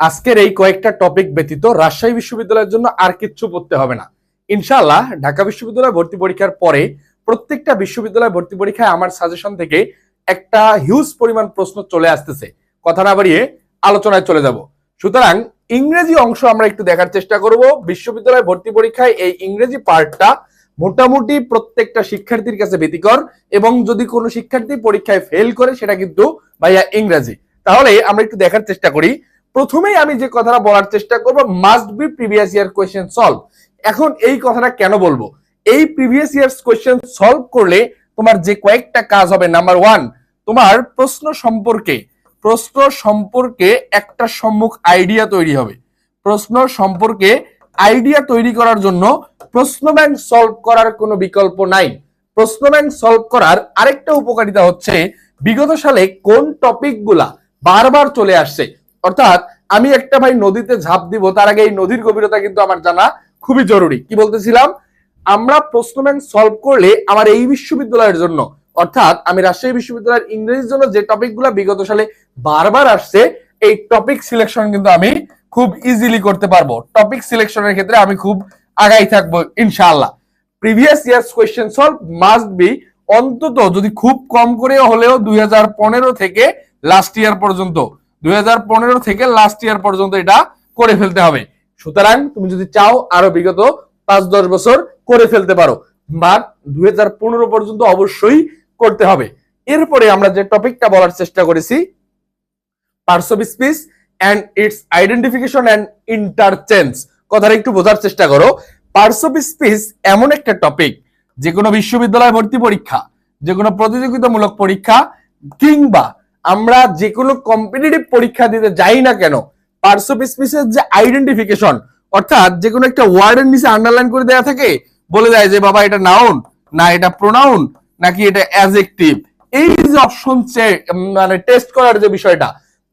আজকের এই কয়েকটা টপিক ব্যতীত রাজশাহী বিশ্ববিদ্যালয়ের জন্য আর কিচ্ছু পড়তে হবে না। ইনশাআল্লাহ ঢাকা বিশ্ববিদ্যালয় ভর্তি পরীক্ষার পরে প্রত্যেকটা বিশ্ববিদ্যালয় ভর্তি পরীক্ষায় আমার সাজেশন থেকে একটা হিউজ পরিমাণ প্রশ্ন চলে আসতেছে। কথা না বাড়িয়ে আলোচনায় চলে যাব। সুতরাং ইংরেজি অংশ আমরা একটু দেখার চেষ্টা করব। বিশ্ববিদ্যালয় ভর্তি পরীক্ষায় এই ইংরেজি পার্টটা মোটামুটি প্রত্যেকটা শিক্ষার্থীর কাছে ভীতিকর এবং যদি কোনো শিক্ষার্থী পরীক্ষায় ফেল করে, সেটা কিন্তু ভাইয়া ইংরেজি। তাহলে আমরা একটু দেখার চেষ্টা করি। প্রথমেই আমি যে কথাটা বলার চেষ্টা করব must be previous year question solve এখন এই কথাটা কেন বলব? এই প্রিভিয়াস ইয়ার কোয়েশ্চেন সলভ করলে তোমার যে কয়েকটা কাজ হবে নাম্বার ওয়ান তোমার প্রশ্ন সম্পর্কে প্রশ্ন সম্পর্কে একটা সম্মুখ আইডিয়া তৈরি হবে। প্রশ্ন সম্পর্কে আইডিয়া তৈরি করার জন্য প্রশ্ন ব্যাংক সলভ করার কোনো বিকল্প নাই। প্রশ্ন ব্যাংক সলভ করার আরেকটা উপকারিতা হচ্ছে, বিগত সালে কোন টপিকগুলা বারবার চলে আসছে অর্থাৎ আমি একটা ভাই নদীতে ঝাঁপ দিব, তার আগে এই নদীর গভীরতা কিন্তু আমার জানা খুবই জরুরি। কি বলতেছিলাম? আমরা প্রশ্ন ব্যাংক সলভ করলে আমার এই বিশ্ববিদ্যালয়ের জন্য, অর্থাৎ আমি রাজশাহী বিশ্ববিদ্যালয়ের ইংরেজির জন্য যে টপিকগুলো বিগত সালে বারবার আসছে, এই টপিক সিলেকশন কিন্তু আমি খুব ইজিলি করতে পারব। টপিক সিলেকশনের ক্ষেত্রে আমি খুব আগাই থাকব, ইনশাআল্লাহ। Previous years question solve must be অন্তত যদি খুব কম করে হলেও দুই হাজার পনেরো থেকে লাস্ট ইয়ার পর্যন্ত পনেরো থেকে লাস্ট ইয়ার পর্যন্ত এটা করে ফেলতে হবে। সুতরাং তুমি যদি চাও আরও বিগত পাঁচ, দশ বছর করে ফেলতে পারো বাট দুই হাজার পনেরো পর্যন্ত অবশ্যই করতে হবে। এরপরে আমরা যে টপিকটা বলার চেষ্টা করেছি parts and its identification and কথাটা একটু বোঝার চেষ্টা করো। এমন একটা টপিক যে কোনো বিশ্ববিদ্যালয় ভর্তি পরীক্ষা যে কোনো প্রতিযোগিতামূলক পরীক্ষা, কিংবা আমরা যে কোনো কম্পিটিটিভ পরীক্ষা দিতে যাই না কেন পার্টস অফ স্পিচের যে আইডেন্টিফিকেশন অর্থাৎ যে কোনো একটা ওয়ার্ডের নিচে আন্ডারলাইন করে দেওয়া থাকে, বলে দেয় যে, বাবা, এটা নাউন না, এটা প্রোনাউন নাকি এটা অ্যাজেক্টিভ এই যে অপশন মানে টেস্ট করার যে বিষয়টা,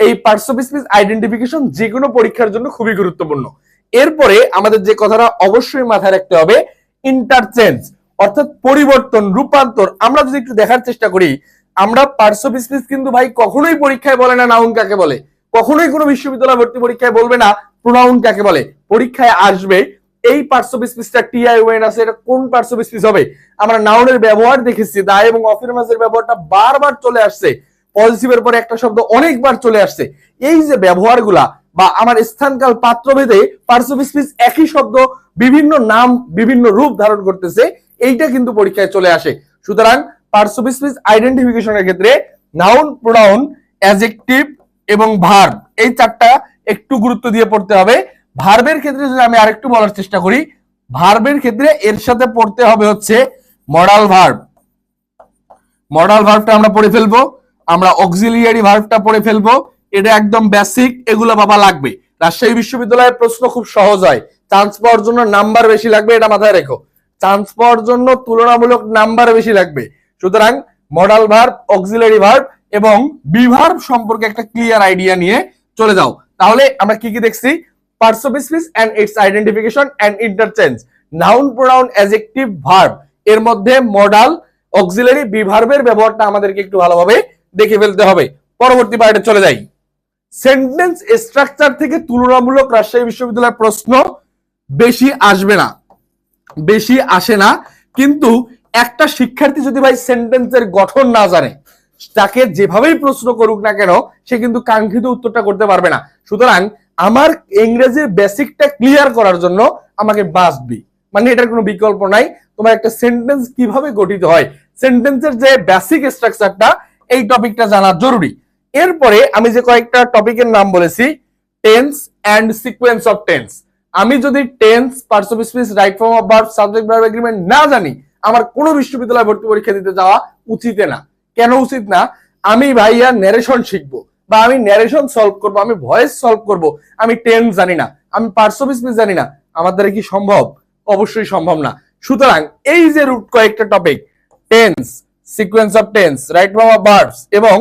এই পার্টস অফ স্পিচ আইডেন্টিফিকেশন যে কোনো পরীক্ষার জন্য খুবই গুরুত্বপূর্ণ। এরপরে আমাদের যে কথাটা অবশ্যই মাথায় রাখতে হবে ইন্টারচেঞ্জ অর্থাৎ পরিবর্তন, রূপান্তর, আমরা যদি একটু দেখার চেষ্টা করি আমরা পার্টস অফ কিন্তু ভাই কখনোই পরীক্ষায় বলে না, নাউন কাকে বলে? কখনোই কোনো বিশ্ববিদ্যালয় ভর্তি পরীক্ষায় বলবে না, প্রোনাউন কাকে বলে? পরীক্ষায় আসবে, এই অফ স্পিচটা টিআই ওয়েন আছে, এটা কোন পার্টস অফ হবে? আমরা নাউনের ব্যবহার দেখেছি, দা এবং অফিরমাসের ব্যবহারটা বারবার চলে আসছে, পজিটিভের পরে একটা শব্দ অনেকবার চলে আসছে। এই যে ব্যবহারগুলা বা আমার স্থানকাল পাত্রভেদে পার্টস অফ একই শব্দ বিভিন্ন নাম, বিভিন্ন রূপ ধারণ করতেছে, এইটা কিন্তু পরীক্ষায় চলে আসে। সুতরাং পার্টস অফ আইডেন্টিফিকেশনের ক্ষেত্রে নাউন প্রোনাউন অ্যাজেক্টিভ এবং ভার্ব এই চারটা একটু গুরুত্ব দিয়ে পড়তে হবে। ভার্বের ক্ষেত্রে যদি আমি আরেকটু বলার চেষ্টা করি ভার্বের ক্ষেত্রে এর সাথে পড়তে হবে হচ্ছে মডাল ভার্ব মডাল ভার্বটা আমরা পড়ে ফেলব, আমরা অক্সিলিয়ারি ভার্বটা পড়ে ফেলব, এটা একদম বেসিক এগুলো বাবা লাগবে। রাজশাহী বিশ্ববিদ্যালয়ের প্রশ্ন খুব সহজ হয় চান্স পাওয়ার জন্য নাম্বার বেশি লাগবে, এটা মাথায় রেখো। চান্স পাওয়ার জন্য তুলনামূলক নাম্বার বেশি লাগবে। সুতরাং মডাল ভার্ব অক্সিলারি ভার্ব এবং বিভার্ব সম্পর্কে একটা ক্লিয়ার আইডিয়া নিয়ে চলে যাও। তাহলে আমরা কি কি দেখছি? Parts of and its identification and interchange noun pronoun adjective verb এর মধ্যে মডাল অক্সিলারি বিভার্বের ব্যবহারটা আমাদেরকে একটু ভালোভাবে দেখে ফেলতে হবে। পরবর্তী পার্টে চলে যাই। সেন্টেন্স স্ট্রাকচার থেকে তুলনামূলক রাজশাহী বিশ্ববিদ্যালয়ের প্রশ্ন বেশি আসবে না। বেশি আসে না। কিন্তু একটা শিক্ষার্থী যদি ভাই সেন্টেন্সের গঠন না জানে, তাকে যেভাবেই প্রশ্ন করুক না কেন, সে কিন্তু কাঙ্ক্ষিত উত্তরটা করতে পারবে না। সুতরাং আমার ইংরেজির বেসিকটা ক্লিয়ার করার জন্য আমাকে বাসবি মানে এটার কোনো বিকল্প নাই। তোমার একটা সেন্টেন্স কীভাবে গঠিত হয়? সেন্টেন্সের যে বেসিক স্ট্রাকচারটা এই টপিকটা জানা জরুরি। এরপরে আমি যে কয়েকটা টপিকের নাম বলেছি tense and sequence of tense আমি যদি tense parts of right form of verb subject verb agreement না জানি আমার কোনো বিশ্ববিদ্যালয় ভর্তি পরীক্ষা দিতে যাওয়া উচিত না। কেন উচিত না? আমি ভাইয়া ন্যারেশন শিখব বা আমি ন্যারেশন সলভ করব, আমি ভয়েস সলভ করব, আমি টেন্স জানি না, আমি পার্টস অফ স্পিচ জানি না, আমার দ্বারা কি সম্ভব? অবশ্যই সম্ভব না। সুতরাং এই যে রুট কয়েকটা topic tense sequence of tense right of verbs এবং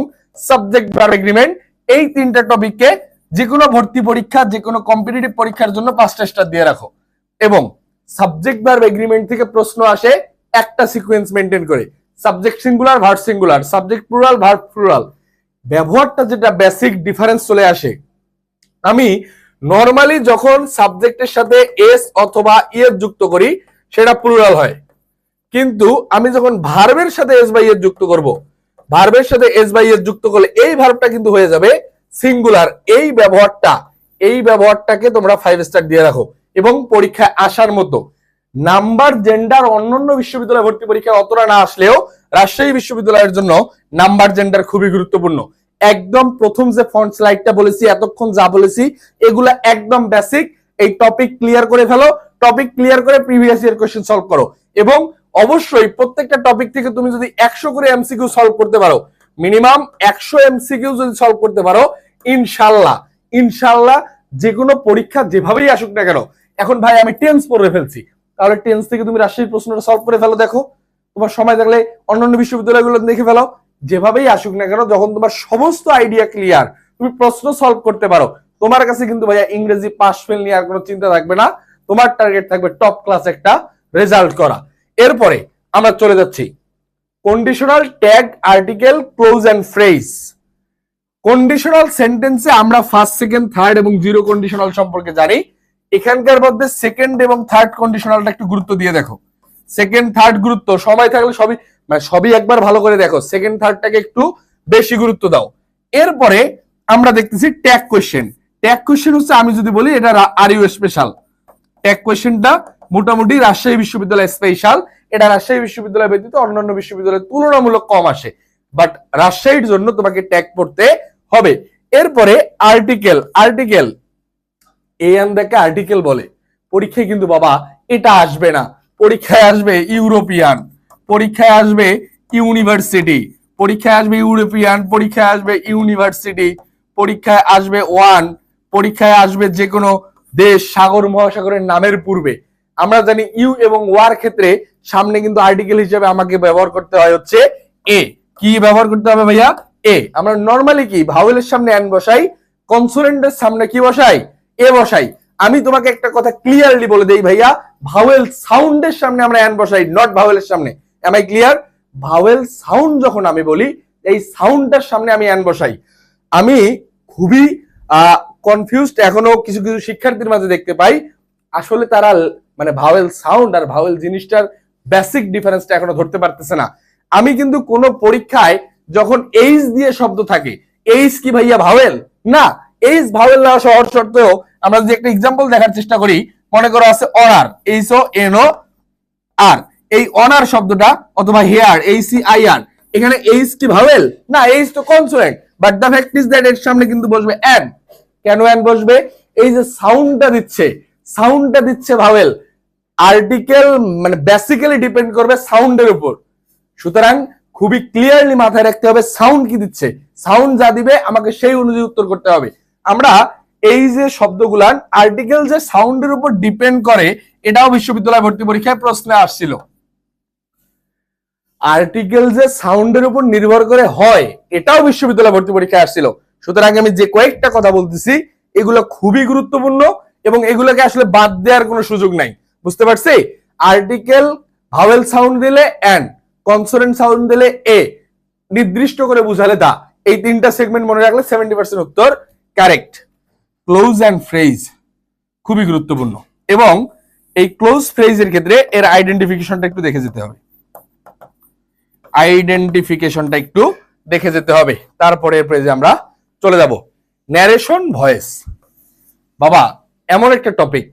সাবজেক্ট ভার্ব এগ্রিমেন্ট এই তিনটা টপিককে যে কোনো ভর্তি পরীক্ষা যে কোনো কম্পিটিটিভ পরীক্ষার জন্য পাঁচটা স্টার দিয়ে রাখো। এবং সাবজেক্ট ভার্ব এগ্রিমেন্ট থেকে প্রশ্ন আসে একটা সিকোয়েন্স মেনটেন করে। Subject singular verb singular subject plural verb plural ব্যবহারটা যেটা বেসিক ডিফারেন্স চলে আসে। আমি নর্মালি যখন সাবজেক্টের সাথে এস অথবা ইয়ের যুক্ত করি, সেটা প্লুরাল হয়। কিন্তু আমি যখন ভার্বের সাথে এস বাই এর যুক্ত করব ভার্বের সাথে এস বাই এর যুক্ত করলে এই ভার্বটা কিন্তু হয়ে যাবে সিঙ্গুলার এই ব্যবহারটা, এই ব্যবহারটাকে তোমরা ফাইভ স্টার দিয়ে রাখো এবং পরীক্ষায় আসার মতো। নাম্বার জেন্ডার অন্যান্য বিশ্ববিদ্যালয় ভর্তি পরীক্ষায় অতটা না আসলেও রাজশাহী বিশ্ববিদ্যালয়ের জন্য নাম্বার জেন্ডার খুবই গুরুত্বপূর্ণ। একদম প্রথম যে ফন্ট স্লাইডটা বলেছি, এতক্ষণ যা বলেছি, এগুলা একদম বেসিক এই টপিক ক্লিয়ার করে ফেলো টপিক ক্লিয়ার করে প্রিভিয়াস ইয়ার কোশ্চেন সলভ করো। এবং অবশ্যই প্রত্যেকটা টপিক থেকে তুমি যদি একশো করে এমসিকিউ সলভ করতে পারো মিনিমাম একশো এমসিকিউ যদি সলভ করতে পারো, ইনশাল্লাহ ইনশাল্লাহ যে কোনো পরীক্ষা যেভাবেই আসুক না কেন, এখন ভাই আমি টেন্স পড়ে ফেলছি। তাহলে টেন্স থেকে তুমি রাজশাহীর প্রশ্নটা সলভ করে ফেলো, দেখো। তোমার সময় থাকলে অন্যান্য বিশ্ববিদ্যালয়গুলো দেখে ফেলো। যেভাবেই আসুক না কেন, যখন তোমার সমস্ত আইডিয়া ক্লিয়ার তুমি প্রশ্ন সলভ করতে পারো। তোমার কাছে কিন্তু ভাইয়া ইংরেজি পাস ফেল নিয়ে আর কোনো চিন্তা থাকবে না। তোমার টার্গেট থাকবে টপ ক্লাস একটা রেজাল্ট করা। এরপরে আমরা চলে যাচ্ছি। Conditional tag article clause and phrase conditional সেন্টেন্সে আমরা ফার্স্ট সেকেন্ড থার্ড এবং জিরো কন্ডিশনাল সম্পর্কে জানি। এখানকার মধ্যে সেকেন্ড এবং থার্ড কন্ডিশনালটা একটু গুরুত্ব দিয়ে দেখো। সেকেন্ড থার্ড গুরুত্ব সময় থাকলে সবই মানে সবই একবার ভালো করে দেখো। সেকেন্ড থার্ডটাকে একটু বেশি গুরুত্ব দাও। এরপরে আমরা দেখতেছি ট্যাগ কোয়েশ্চেন ট্যাগ কোয়েশ্চেন হচ্ছে, আমি যদি বলি, এটা আর ইউ স্পেশাল ট্যাগ কোয়েশ্চেনটা মোটামুটি রাজশাহী বিশ্ববিদ্যালয় স্পেশাল এটা রাজশাহী বিশ্ববিদ্যালয় ব্যতীত অন্যান্য বিশ্ববিদ্যালয়ে তুলনামূলক কম আসে। বাট রাজশাহীর জন্য তোমাকে ট্যাগ পড়তে হবে। এরপরে আর্টিকেল আর্টিকেল এ এন দেখে আর্টিকেল বলে। পরীক্ষায় কিন্তু বাবা এটা আসবে না। পরীক্ষায় আসবে ইউরোপিয়ান পরীক্ষায় আসবে ইউনিভার্সিটি পরীক্ষায় আসবে ইউরোপিয়ান পরীক্ষায় আসবে ইউনিভার্সিটি পরীক্ষায় আসবে ওয়ান পরীক্ষায় আসবে যে কোনো দেশ সাগর মহাসাগরের নামের পূর্বে। আমরা জানি ইউ এবং ওয়ার ক্ষেত্রে সামনে কিন্তু আর্টিকেল হিসেবে আমাকে ব্যবহার করতে হয় হচ্ছে এ কি ব্যবহার করতে হবে ভাইয়া? এ আমরা নর্মালি কি ভাওয়েলের সামনে এন বসাই কনসোনেন্টের সামনে কি বসাই? এ বসাই। আমি তোমাকে একটা কথা ক্লিয়ারলি বলে দেই ভাইয়া ভাওয়েল সাউন্ডের সামনে আমরা এন বসাই নট ভাওয়েলের সামনে। Am I clear vowel sound যখন আমি বলি, এই সাউন্ডটার সামনে আমি এন বসাই। আমি খুবই কনফিউজড এখনও কিছু কিছু শিক্ষার্থীর মাঝে দেখতে পাই। আসলে তারা মানে ভাওয়েল সাউন্ড আর ভাওয়েল জিনিসটার বেসিক ডিফারেন্সটা এখনও ধরতে পারতেছে না। আমি কিন্তু কোনো পরীক্ষায় যখন এইচ দিয়ে শব্দ থাকে এইচ কি ভাইয়া ভাওয়েল না। এইচ ভাওয়েল না সহজ সত্ত্বেও আমরা যদি একটা এক্সাম্পল দেখার চেষ্টা করি, মনে করো আছে honour H O N O R এই অনার শব্দটা অথবা হেয়ার এই সি আই আর এখানে এইচ কি ভাওয়েল? না এইচ তো consonant but the fact is that এর সামনে কিন্তু বসবে এন কেন এন বসবে? এই যে সাউন্ডটা দিচ্ছে সাউন্ডটা দিচ্ছে ভাওয়েল। আর্টিকেল মানে বেসিক্যালি ডিপেন্ড করবে সাউন্ডের উপর। সুতরাং খুবই ক্লিয়ারলি মাথায় রাখতে হবে সাউন্ড কি দিচ্ছে? সাউন্ড যা দিবে, আমাকে সেই অনুযায়ী উত্তর করতে হবে। আমরা এই যে শব্দগুলান আর্টিকেল যে সাউন্ডের উপর ডিপেন্ড করে, এটাও বিশ্ববিদ্যালয় ভর্তি পরীক্ষায় প্রশ্নে আসছিল। আর্টিকেল যে সাউন্ডের উপর নির্ভর করে হয়, এটাও বিশ্ববিদ্যালয় ভর্তি পরীক্ষায় আসছিল। সুতরাং আমি যে কয়েকটা কথা বলতেছি, এগুলো খুবই গুরুত্বপূর্ণ এবং এগুলোকে আসলে বাদ দেওয়ার কোনো সুযোগ নাই। বুঝতে পারছি? আর্টিকেল ভাওয়েল সাউন্ড দিলে এন কনসোনেন্ট সাউন্ড দিলে এ নির্দিষ্ট করে বুঝালে দা। এই তিনটা সেগমেন্ট মনে রাখলে সেভেন্টি পার্সেন্ট উত্তর। কারেক্ট ক্লোজ অ্যান্ড ফ্রেজ খুবই গুরুত্বপূর্ণ। এবং এই ক্লোজ ফ্রেজের ক্ষেত্রে এর আইডেন্টিফিকেশনটা একটু দেখে যেতে হবে। আইডেন্টিফিকেশনটা একটু দেখে যেতে হবে। তারপরে ফ্রেজে আমরা চলে যাব। ন্যারেশন ভয়েস বাবা, এমন একটা টপিক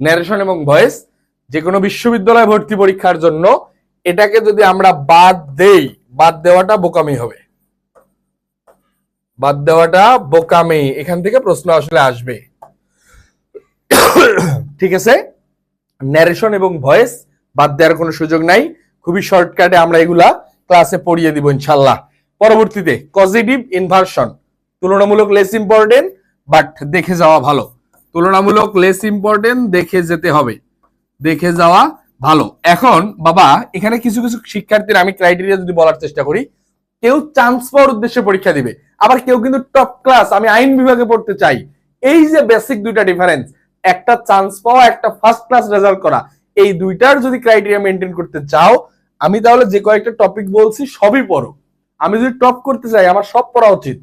ন্যারেশন এবং ভয়েস যে কোনো বিশ্ববিদ্যালয় ভর্তি পরীক্ষার জন্য এটাকে যদি আমরা বাদ দেই, বাদ দেওয়াটা বোকামি হবে। বাদ দেওয়াটা বোকামি এখান থেকে প্রশ্ন আসলে আসবে। ঠিক আছে? ন্যারেশন এবং ভয়েস বাদ দেওয়ার কোনো সুযোগ নাই। খুবই শর্টকাটে আমরা এগুলা ক্লাসে পড়িয়ে দিব ইনশাল্লাহ। পরবর্তীতে পজিটিভ ইনভার্সন তুলনামূলক লেস ইম্পর্টেন্ট বাট দেখে যাওয়া ভালো। তুলনামূলক লেস ইম্পর্টেন্ট দেখে যেতে হবে। দেখে যাওয়া ভালো। এখন বাবা, এখানে কিছু কিছু শিক্ষার্থীর আমি ক্রাইটেরিয়া যদি বলার চেষ্টা করি কেউ চান্স পাওয়ার উদ্দেশ্যে পরীক্ষা দিবে। আবার কেউ কিন্তু টপ ক্লাস আমি আইন বিভাগে পড়তে চাই। এই যে বেসিক দুইটা ডিফারেন্স একটা চান্স পাওয়া, একটা ফার্স্ট ক্লাস রেজাল্ট করা। এই দুইটার যদি ক্রাইটেরিয়া মেনটেন করতে চাও, আমি তাহলে যে কয়েকটা টপিক বলছি, সবই পড়ো। আমি যদি টপ করতে চাই, আমার সব পড়া উচিত।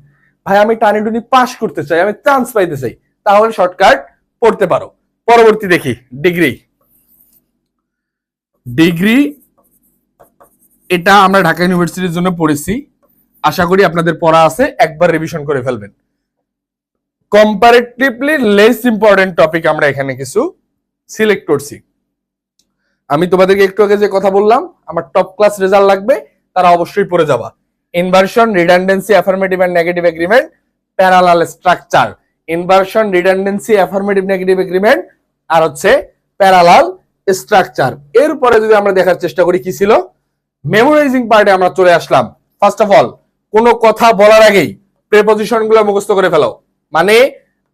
ভাই, আমি টানি টুনি পাস করতে চাই, আমি চান্স পাইতে চাই। তাহলে শর্টকাট পড়তে পারো। পরবর্তী দেখি ডিগ্রি ডিগ্রি এটা আমরা ঢাকা ইউনিভার্সিটির জন্য পড়েছি। আশা করি আপনাদের পড়া আছে, একবার রিভিশন করে ফেলবেন। কম্পারেটিভলি লেস ইম্পর্টেন্ট টপিক আমরা এখানে কিছু সিলেক্ট করছি। আমি তোমাদেরকে একটু আগে যে কথা বললাম, আমার টপ ক্লাস রেজাল্ট লাগবে, তারা অবশ্যই পড়ে যাবা। Inversion redundancy affirmative and negative agreement parallel structure inversion redundancy affirmative negative agreement আর হচ্ছে প্যারালাল স্ট্রাকচার এরপরে যদি আমরা দেখার চেষ্টা করি কি ছিল মেমোরাইজিং পার্টে আমরা চলে আসলাম। ফার্স্ট অফ অল কোনো কথা বলার আগেই প্রেপোজিশনগুলো মুখস্থ করে ফেলো। মানে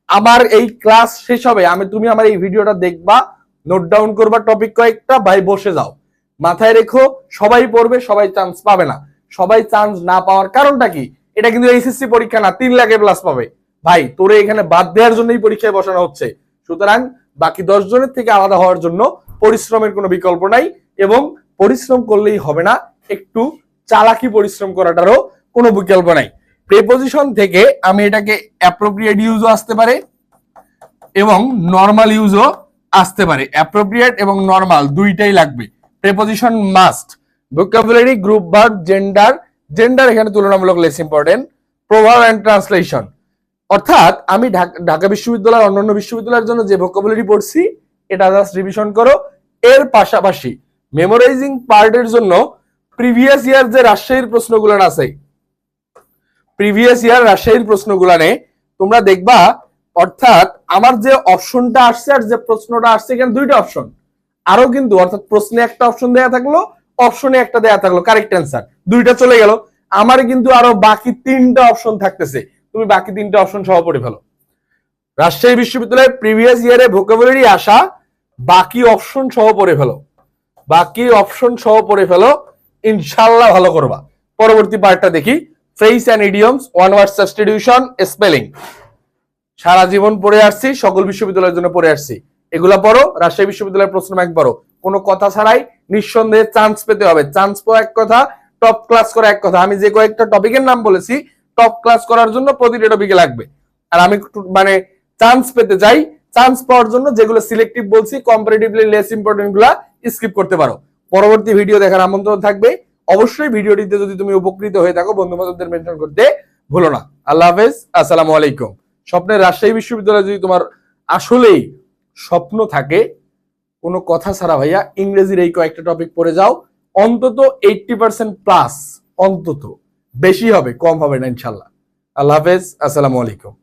আমার এই ক্লাস শেষ হবে, আমি, তুমি আমার এই ভিডিওটা দেখবা নোট ডাউন করবা টপিক কয়েকটা, ভাই বসে যাও। মাথায় রেখো, সবাই পড়বে, সবাই চান্স পাবে না। সবাই চান্স না পাওয়ার কারণটা কি? এটা কিন্তু এইচএসসি পরীক্ষা না, তিন লাখে প্লাস পাবে। ভাই, তোরে এখানে বাদ দেওয়ার জন্যই পরীক্ষায় বসানো হচ্ছে। সুতরাং বাকি দশ জনের থেকে আলাদা হওয়ার জন্য পরিশ্রমের কোনো বিকল্প নাই এবং পরিশ্রম করলেই হবে না, একটু চালাকি পরিশ্রম করাটারও কোনো বিকল্প নাই। প্রেপোজিশন থেকে আমি এটাকে অ্যাপ্রোপ্রিয়েট ইউজও আসতে পারে এবং নর্মাল ইউজও আসতে পারে। অ্যাপ্রোপ্রিয়েট এবং নর্মাল দুইটাই লাগবে। Preposition must vocabulary group verb gender gender এখানে তুলনামূলক লেস ইম্পর্টেন্ট প্রভাব অ্যান্ড ট্রান্সলেশন অর্থাৎ আমি ঢাক- বিশ্ববিদ্যালয় অন্যান্য বিশ্ববিদ্যালয়ের জন্য যে ভোকাবুলারি পড়ছি, এটা জাস্ট রিভিশন করো। এর পাশাপাশি মেমোরাইজিং পার্টের জন্য প্রিভিয়াস ইয়ার যে রাজশাহীর প্রশ্নগুলো আছে প্রিভিয়াস ইয়ার রাজশাহীর প্রশ্নগুলানে তোমরা দেখবা, অর্থাৎ আমার যে অপশনটা আসছে আর যে প্রশ্নটা আসছে এখানে দুইটা অপশন আরও কিন্তু, অর্থাৎ প্রশ্নে একটা অপশন দেয়া থাকল অপশনে একটা দেয়া থাকল কারেক্ট অ্যান্সার দুইটা চলে গেল। আমার কিন্তু আরও বাকি তিনটা অপশন থাকতেছে। তুমি বাকি তিনটা অপশন সহ পড়ে ফেলো। রাজশাহী বিশ্ববিদ্যালয়ের প্রিভিয়াস ইয়ারে ভোকাবুলারি আসা বাকি অপশন সহ পড়ে ফেলো। বাকি অপশন সহ পড়ে ফেলো। ইনশাল্লাহ ভালো করবা। পরবর্তী পার্টটা দেখি। Phrase and idioms one word substitution spelling সারা জীবন পড়ে আসছি, সকল বিশ্ববিদ্যালয়ের জন্য পড়ে আসছি। এগুলা পড়ো, রাজশাহী বিশ্ববিদ্যালয়ের প্রশ্ন ব্যাংক পড়ো। কোনো কথা ছাড়াই নিঃসন্দেহে চান্স পেতে হবে। চান্স পাওয়া এক কথা টপ ক্লাস করা এক কথা। আমি যে কয়েকটা টপিকের নাম বলেছি টপ ক্লাস করার জন্য প্রতিটা টপিকে লাগবে। আর আমি মানে চান্স পেতে চাই চান্স পাওয়ার জন্য যেগুলো সিলেক্টিভ বলছি কম্পারেটিভলি লেস ইম্পর্টেন্টগুলা স্কিপ করতে পারো। পরবর্তী ভিডিও দেখার আমন্ত্রণ থাকবে। অবশ্যই ভিডিওটিতে যদি তুমি উপকৃত হয়ে থাকো বন্ধু বান্ধবদের মেনশন করতে ভুলো না। আল্লাহ হাফেজ, আসসালামু আলাইকুম। স্বপ্নের রাজশাহী বিশ্ববিদ্যালয়ে যদি তোমার আসলেই স্বপ্ন থাকে, কোনো কথা ছাড়া ভাইয়া, ইংরেজির এই কয়েকটা টপিক পড়ে যাও। অন্তত এইটটি পার্সেন্ট প্লাস অন্তত। বেশি হবে, কম হবে না ইনশাল্লাহ আল্লাহ হাফেজ, আসসালামু আলাইকুম।